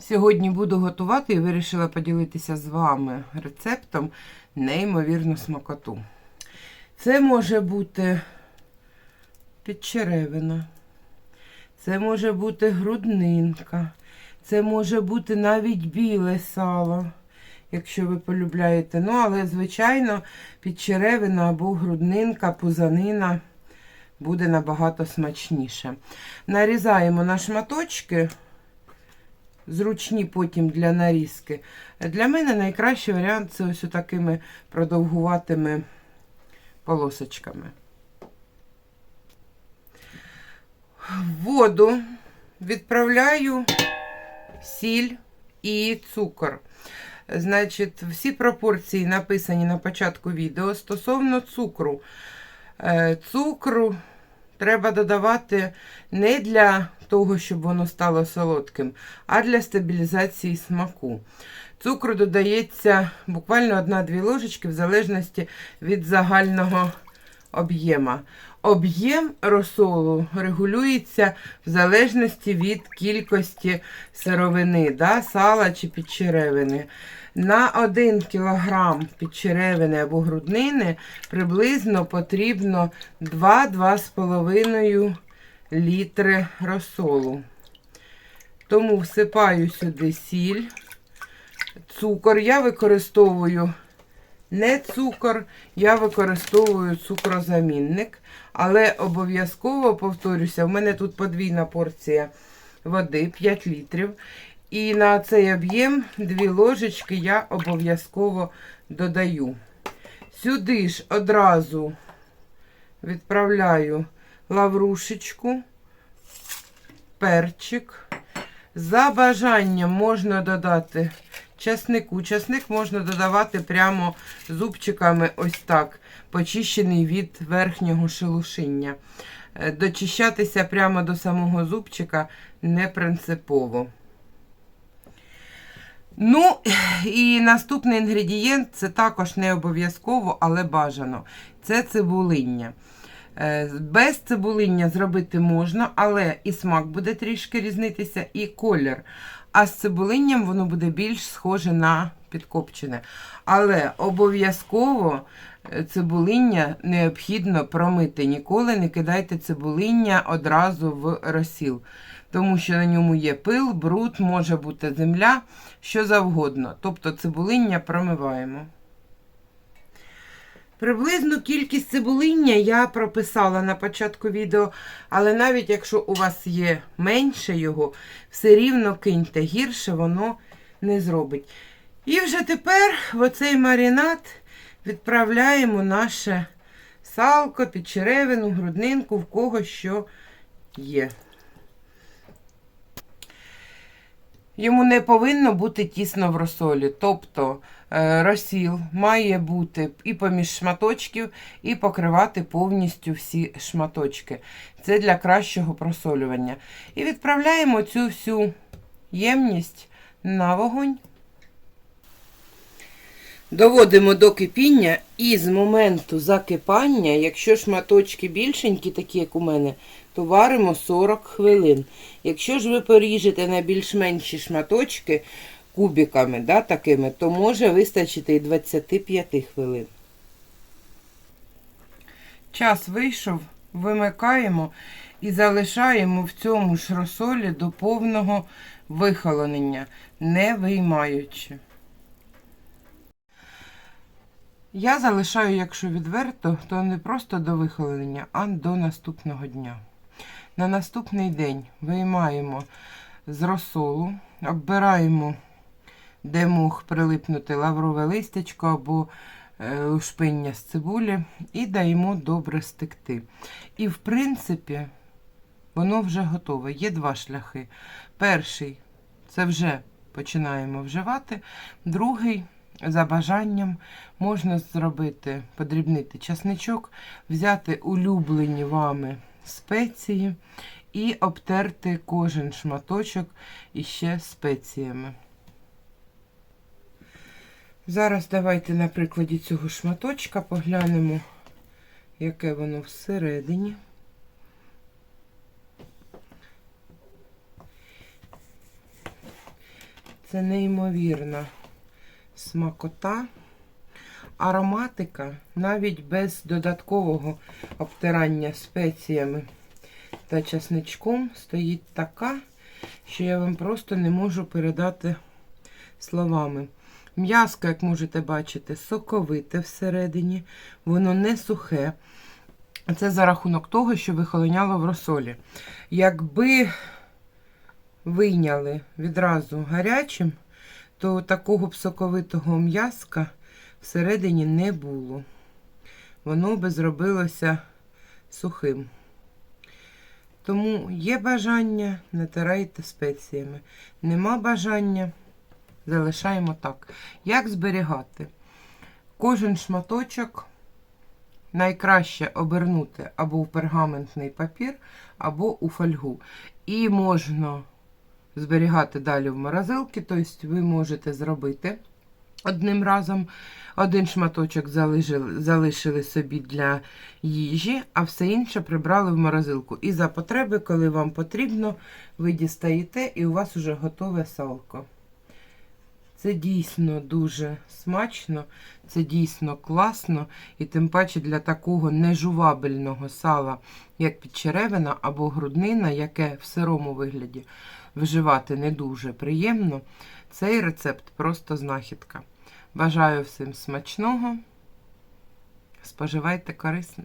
Сьогодні буду готувати і вирішила поділитися з вами рецептом неймовірну смакоту. Це може бути підчеревина, це може бути груднинка, це може бути навіть біле сало, якщо ви полюбляєте. Ну, але, звичайно, підчеревина або груднинка, пузанина буде набагато смачніше. Нарізаємо на шматочки зручні потім для нарізки. Для мене найкращий варіант це ось такими продовгуватими полосочками. Воду відправляю сіль і цукор. Значить, всі пропорції написані на початку відео стосовно цукру. Е, Цукру треба додавати не для того, щоб воно стало солодким, а для стабілізації смаку. Цукру додається буквально 1-2 ложечки в залежності від загального об'єма. Об'єм розсолу регулюється в залежності від кількості сировини, да, сала чи підчеревини. На 1 кг підчеревини або груднини приблизно потрібно 2-2,5 літри розсолу. Тому всипаю сюди сіль, цукор. Я використовую не цукор, я використовую цукрозамінник, але обов'язково повторюся, в мене тут подвійна порція води 5 літрів. І на цей об'єм 2 ложечки я обов'язково додаю. Сюди ж одразу відправляю лаврушечку, перчик. За бажанням можна додати часнику. Часник можна додавати прямо зубчиками, ось так, почищений від верхнього шелушиння. Е, Дочищатися прямо до самого зубчика не принципово. Ну, і наступний інгредієнт це також не обов'язково, але бажано. Це цибулиння. Е, Без цибулиння зробити можна, але і смак буде трішки різнитися, і колір. А з цибулинням воно буде більш схоже на підкопчене. Але обов'язково е, цибулиння необхідно промити. Ніколи не кидайте цибулиння одразу в розсіл. Тому що на ньому є пил, бруд, може бути земля, що завгодно. Тобто цибулиння промиваємо. Приблизну кількість цибулиння я прописала на початку відео, але навіть якщо у вас є менше його, все рівно киньте, гірше воно не зробить. І вже тепер в оцей маринад відправляємо наше салко, підчеревину, груднинку, в кого що є. Йому не повинно бути тісно в розсолі. Тобто е, розсіл має бути і поміж шматочків, і покривати повністю всі шматочки. Це для кращого просолювання. І відправляємо цю всю ємність на вогонь. Доводимо до кипіння і з моменту закипання, якщо шматочки більшенькі, такі як у мене, то варимо 40 хвилин. Якщо ж ви поріжете на більш менші шматочки кубиками, да, такими, то може вистачити і 25 хвилин. Час вийшов, вимикаємо і залишаємо в цьому ж розсолі до повного вихолонення, не виймаючи. Я залишаю, якщо відверто, то не просто до вихолення, а до наступного дня. На наступний день виймаємо з розсолу, оббираємо, де мог прилипнути лаврове листячко або е, лушпиння з цибулі, і даємо добре стекти. І, в принципі, воно вже готове. Є два шляхи. Перший це вже починаємо вживати, другий. За бажанням можна зробити, подрібнити часничок, взяти улюблені вами спеції і обтерти кожен шматочок іще спеціями. Зараз давайте на прикладі цього шматочка поглянемо, яке воно всередині. Це неймовірна смакота. Ароматика навіть без додаткового обтирання спеціями та часничком стоїть така, що я вам просто не можу передати словами. М'яско, як можете бачити, соковите всередині, воно не сухе. Це за рахунок того, що вихолоняло в розсолі. Якби вийняли відразу гарячим, то такого б соковитого м'яска всередині не було. Воно би зробилося сухим. Тому є бажання, натирайте спеціями. Нема бажання, залишаємо так. Як зберігати? Кожен шматочок найкраще обернути або в пергаментний папір, або у фольгу. І можна зберігати далі в морозилці, тобто ви можете зробити одним разом. Один шматочок залишили, залишили собі для їжі, а все інше прибрали в морозилку. І за потреби, коли вам потрібно, ви дістаєте і у вас вже готове салко. Це дійсно дуже смачно, це дійсно класно, і тим паче для такого нежувабельного сала, як підчеревина або груднина, яке в сирому вигляді вживати не дуже приємно, цей рецепт просто знахідка. Бажаю всім смачного. Споживайте корисно.